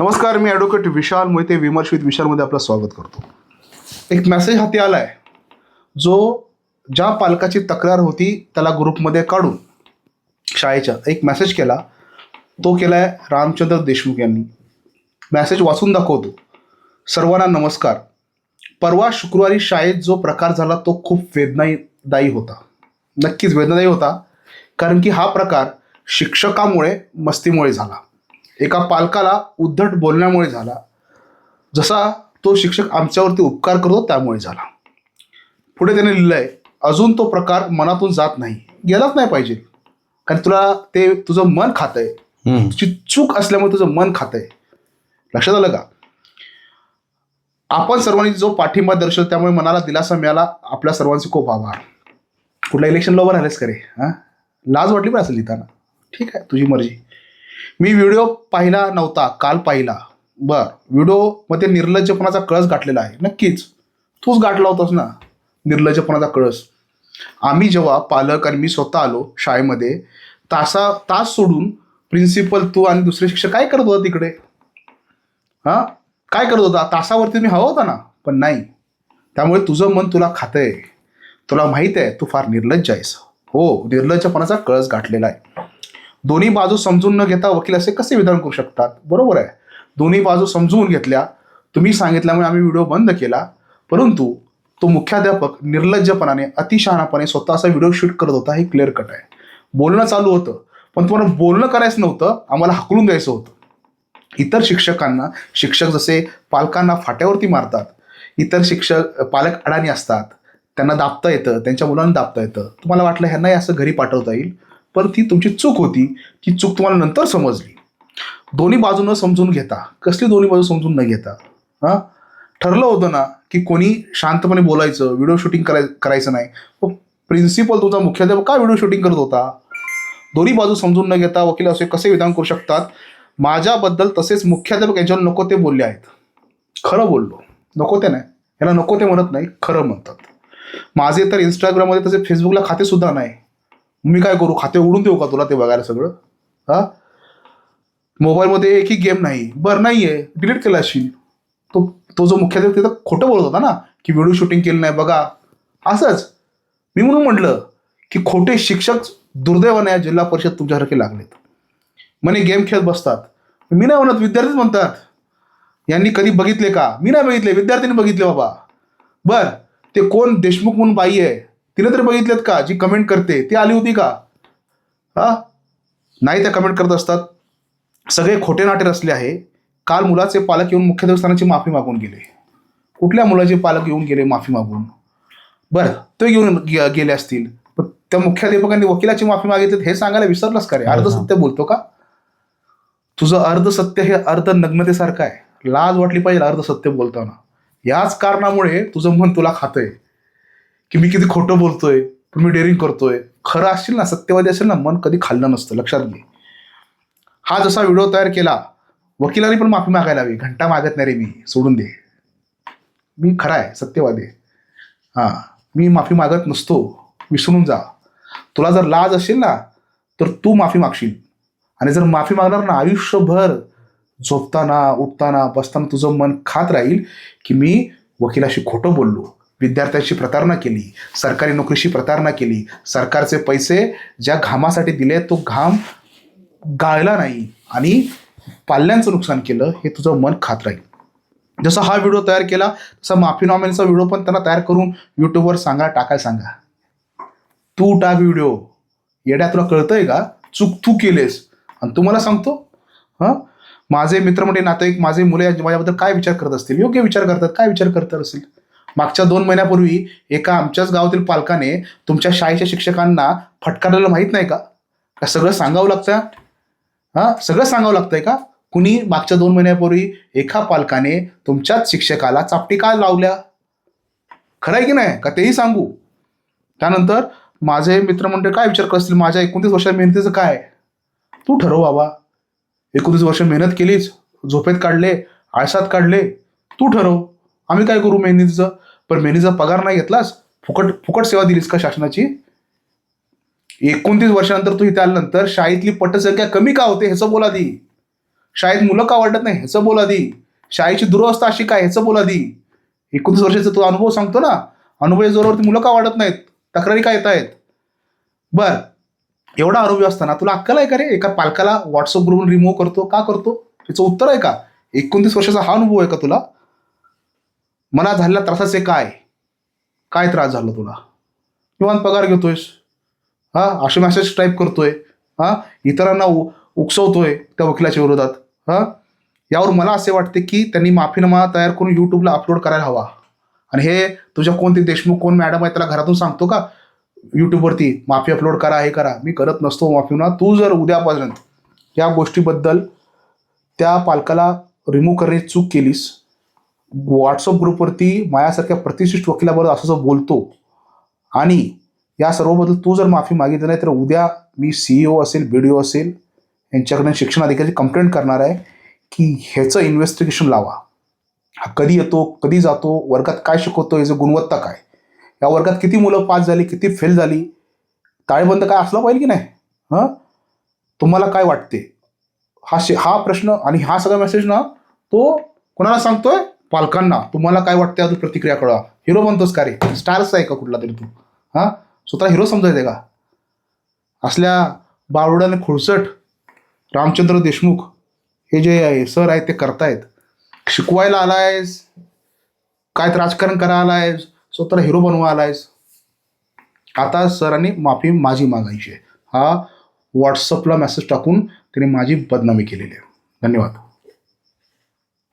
नमस्कार मी ॲडव्होकेट विशाल मोहिते विमर्श विथ विशालमध्ये आपलं स्वागत करतो. एक मेसेज हाती आला आहे जो ज्या पालकाची तक्रार होती त्याला ग्रुपमध्ये काढून शाळेच्या एक मेसेज केला. तो केला आहे रामचंद्र देशमुख यांनी. मेसेज वाचून दाखवतो. सर्वांना नमस्कार. परवा शुक्रवारी शाळेत जो प्रकार झाला तो खूप वेदनादायी होता. नक्कीच वेदनादायी होता. कारण की हा प्रकार शिक्षकामुळे मस्तीमुळे झाला. एका पालकाला उद्धट बोलण्यामुळे झाला. जसा तो शिक्षक आमच्यावरती उपकार करतो त्यामुळे झाला. पुढे त्याने लिहिलं आहे अजून तो प्रकार मनातून जात नाही. गेलाच नाही पाहिजे. कारण तुला ते तुझं मन खात आहे तुझी चूक असल्यामुळे तुझं मन खात आहे लक्षात आलं का? आपण सर्वांनी जो पाठिंबा दर्शवला त्यामुळे मनाला दिलासा मिळाला. आपल्या सर्वांचे खूप आभार. कुठल्या इलेक्शनला उभं राहिलेस का रे? हां? लाज वाटली पण असेल लिहिताना. ठीक आहे तुझी मर्जी. मी व्हिडिओ पाहिला नव्हता काल पाहिला. बर व्हिडिओमध्ये निर्लज्जपणाचा कळस गाठलेला आहे. नक्कीच. तूच गाठला होतास ना? निर्लज्जपणाचा कळस. आम्ही जेव्हा पालक आणि मी स्वतः आलो शाळेमध्ये तासा तास सोडून प्रिन्सिपल तू आणि दुसरे शिक्षक काय करत होता तिकडे? हां? काय करत होता? तासावरती मी हवा होता ना? पण नाही. त्यामुळे तुझं मन तुला खातंय. तुला माहीत आहे तू फार निर्लज्ज आहेस. हो निर्लज्जपणाचा कळस गाठलेला आहे. दोन्ही बाजू समजून न घेता वकील असे कसे विधान करू शकतात? बरोबर आहे. दोन्ही बाजू समजून घेतल्या. तुम्ही सांगितल्यामुळे आम्ही व्हिडिओ बंद केला. परंतु तो मुख्याध्यापक निर्लज्जपणाने अतिशहाणापणे स्वतःचा व्हिडिओ शूट करत होता. हे क्लिअर कट आहे. बोलणं चालू होतं पण तुम्हाला बोलणं करायचं नव्हतं. आम्हाला हकलून द्यायचं होतं. इतर शिक्षकांना शिक्षक जसे पालकांना फाट्यावरती मारतात इतर शिक्षक पालक अडाणी असतात. त्यांना दाबता येतं त्यांच्या मुलांना दाबता येतं. तुम्हाला वाटलं ह्यांनाही असं घरी पाठवता येईल? पण ती तुमची चूक होती. ती चूक तुम्हाला नंतर समजली. दोन्ही बाजूनं समजून घेता कसली दोन्ही बाजू समजून न घेता हां? ठरलं होतं ना की कोणी शांतपणे बोलायचं व्हिडिओ शूटिंग कराय करायचं नाही. प्रिन्सिपल तुमचा मुख्याध्यापक का व्हिडिओ शूटिंग करत होता? दोन्ही बाजू समजून न घेता वकील असे कसे विधान करू शकतात? माझ्याबद्दल तसेच मुख्याध्यापक यांच्यावर नको ते बोलले आहेत. खरं बोललो. नको ते नाही. याला नको ते म्हणत नाही खरं म्हणतात. माझे तर इंस्टाग्राममध्ये तसे फेसबुकला खाते सुद्धा नाही. मी काय करू? खाते उडून देऊ का तुला ते बघायला सगळं? हा? मोबाईलमध्ये एकही गेम नाही. बरं नाही आहे डिलीट केला असेल तो तो जो मुख्याध्यापक तिथं खोटं बोलत होता ना की व्हिडिओ शूटिंग केलं नाही बघा. असंच. मी म्हणून म्हटलं की खोटे शिक्षक दुर्दैवाने या जिल्हा परिषद तुमच्यासारखे लागलेत. म्हणे गेम खेळत बसतात. मी नाही म्हणत विद्यार्थीच म्हणतात. यांनी कधी बघितले का? मी नाही बघितले. विद्यार्थ्यांनी बघितले बाबा. बर. ते कोण? देशमुख म्हणून बाई आहे. तिने तरी बघितलेत का? जी कमेंट करते ती आली होती का? हा? नाही त्या कमेंट करत असतात. सगळे खोटे नाटे रचले आहे. काल मुलाचे पालक येऊन मुख्य देवस्थानाची माफी मागून गेले. कुठल्या मुलाचे पालक येऊन गेले माफी मागून? बरं ते येऊन गेले असतील. पण त्या मुख्याध्यापकांनी वकिलाची माफी मागितली हे सांगायला विसरलास का रे? अर्ध सत्य बोलतो का? तुझं अर्ध सत्य हे अर्ध नग्नतेसारखं आहे. लाज वाटली पाहिजे अर्ध सत्य बोलताना. याच कारणामुळे तुझं मन तुला खातंय. की मी किती खोटं बोलतोय पण मी डेअरिंग करतोय. खरं असशील ना सत्यवादी असेल ना मन कधी खाल्लं नसतं लक्षात घे. हा जसा व्हिडिओ तयार केला वकिलाने पण माफी मागायला हवी. घंटा मागत नाही रे मी सोडून दे. मी खरा आहे सत्यवादी हा हां मी माफी मागत नसतो विसरून जा. तुला जर लाज असेल ना तर तू माफी मागशील. आणि जर माफी मागणार ना आयुष्यभर झोपताना उठताना बसताना तुझं मन खात राहील की मी वकिलाशी खोटं बोललो. विद्यार्थ्यांशी प्रतारणा केली सरकारी नोकरीशी प्रतारणा केली सरकारचे पैसे ज्या घामासाठी दिले तो घाम गाळला नाही आणि पाल्यांचं नुकसान केलं हे तुझं मन खात राहील. जसा हा व्हिडिओ तयार केला तसा माफी माफीनाम्यांचा व्हिडिओ पण त्यांना तयार करून यूट्यूबवर सांगा टाकाय सांगा. तू टाक व्हिडिओ. येड्या तुला कळतंय का? चूक तू केलेस. आणि तुम्हाला सांगतो हां? माझे मित्र म्हणजे नातेवाईक माझे मुले माझ्याबद्दल काय विचार करत असतील? योग्य विचार करतात काय विचार करत असतील? मागच्या दोन महिन्यापूर्वी एका आमच्याच गावातील पालकाने तुमच्या शाळेच्या शिक्षकांना फटकारलेलं माहीत नाही का? का सगळं सांगावं लागतं हां सगळं सांगावं लागतंय का? कुणी मागच्या दोन महिन्यापूर्वी एका पालकाने तुमच्याच शिक्षकाला चापटी काय लावल्या? खरं आहे की नाही? का तेही सांगू? त्यानंतर माझे मित्रमंडळ काय विचार करतील? माझ्या एकोणतीस वर्षा मेहनतीचं काय? तू ठरव बाबा. एकोणतीस वर्ष मेहनत केलीच. झोपेत काढले आळसात काढले. तू ठरव. आम्ही काय करू मेहनतीचं? पण मेहनतीचा पगार नाही घेतलास फुकट फुकट सेवा दिलीस का शासनाची? एकोणतीस वर्षानंतर तू इथे आल्यानंतर शाळेतली पटसंख्या कमी का होते ह्याचं बोला दी. शाळेत मुलं का वाटत नाही ह्याचं बोला दी. शाळेची दुरवस्था अशी काय ह्याचं बोला दी. एकोणतीस वर्षाचा तो अनुभव सांगतो ना अनुभव जोरावर मुलं का वाढत नाहीत? तक्रारी का येत आहेत? बर एवढा अनुभव असताना तुला अक्कल आहे का रे? एका पालकाला व्हॉट्सअप ग्रुपवरून रिमूव्ह करतो का करतो? त्याचं उत्तर आहे का? एकोणतीस वर्षाचा हा अनुभव आहे का तुला? मनात झालेल्या त्रासाचे काय? काय त्रास झाला तुला? किंवा पगार घेतोयस. हा? असे मेसेज टाईप करतोय. हा? इतरांना उ उकसवतोय त्या वकिलाच्या विरोधात. हा? यावर मला असे वाटते की त्यांनी माफीनामा तयार करून यूट्यूबला अपलोड करायला हवा. आणि हे तुझ्या कोणते देशमुख कोण मॅडम आहे त्याला घरातून सांगतो का? यूट्यूबवरती माफी अपलोड करा हे करा. मी करत नसतो माफीना तू जर उद्यापर्यंत या गोष्टीबद्दल त्या पालकाला रिमूव्ह करण्याची चूक केलीस व्हॉट्सअप ग्रुपवरती माझ्यासारख्या प्रतिष्ठित वकिलाबरोबर असं जर बोलतो. आणि या सर्वबद्दल तू जर माफी मागितली नाही तर उद्या मी सीईओ असेल बी डी ओ असेल यांच्याकडून शिक्षण अधिकारी कंप्लेंट करणार आहे की ह्याचं इन्व्हेस्टिगेशन लावा. हा कधी येतो कधी जातो वर्गात काय शिकवतो याचं गुणवत्ता काय? या वर्गात किती मुलं पास झाली किती फेल झाली? ताळेबंद काय असला पाहिजे की नाही? हां? तुम्हाला काय वाटते? हा शे हा प्रश्न आणि हा सगळा मेसेज ना तो कोणाला सांगतोय? पालकांना तुम्हाला काय वाटते अजून प्रतिक्रिया कळवा. हिरो बनतोस का रे? स्टार्स आहे का कुठला तरी तू? हां? स्वतः हिरो समजायचे का? असल्या बावडाने खुळसट रामचंद्र देशमुख हे जे आहे सर आहेत ते करतायत. शिकवायला आलायस. काय ते राजकारण करायला आलायस. स्वतःला हिरो बनवा आलायस. आता सरांनी माफी माझी मागायची आहे. हा व्हॉट्सअपला मेसेज टाकून त्यांनी माझी बदनामी केलेली आहे. धन्यवाद.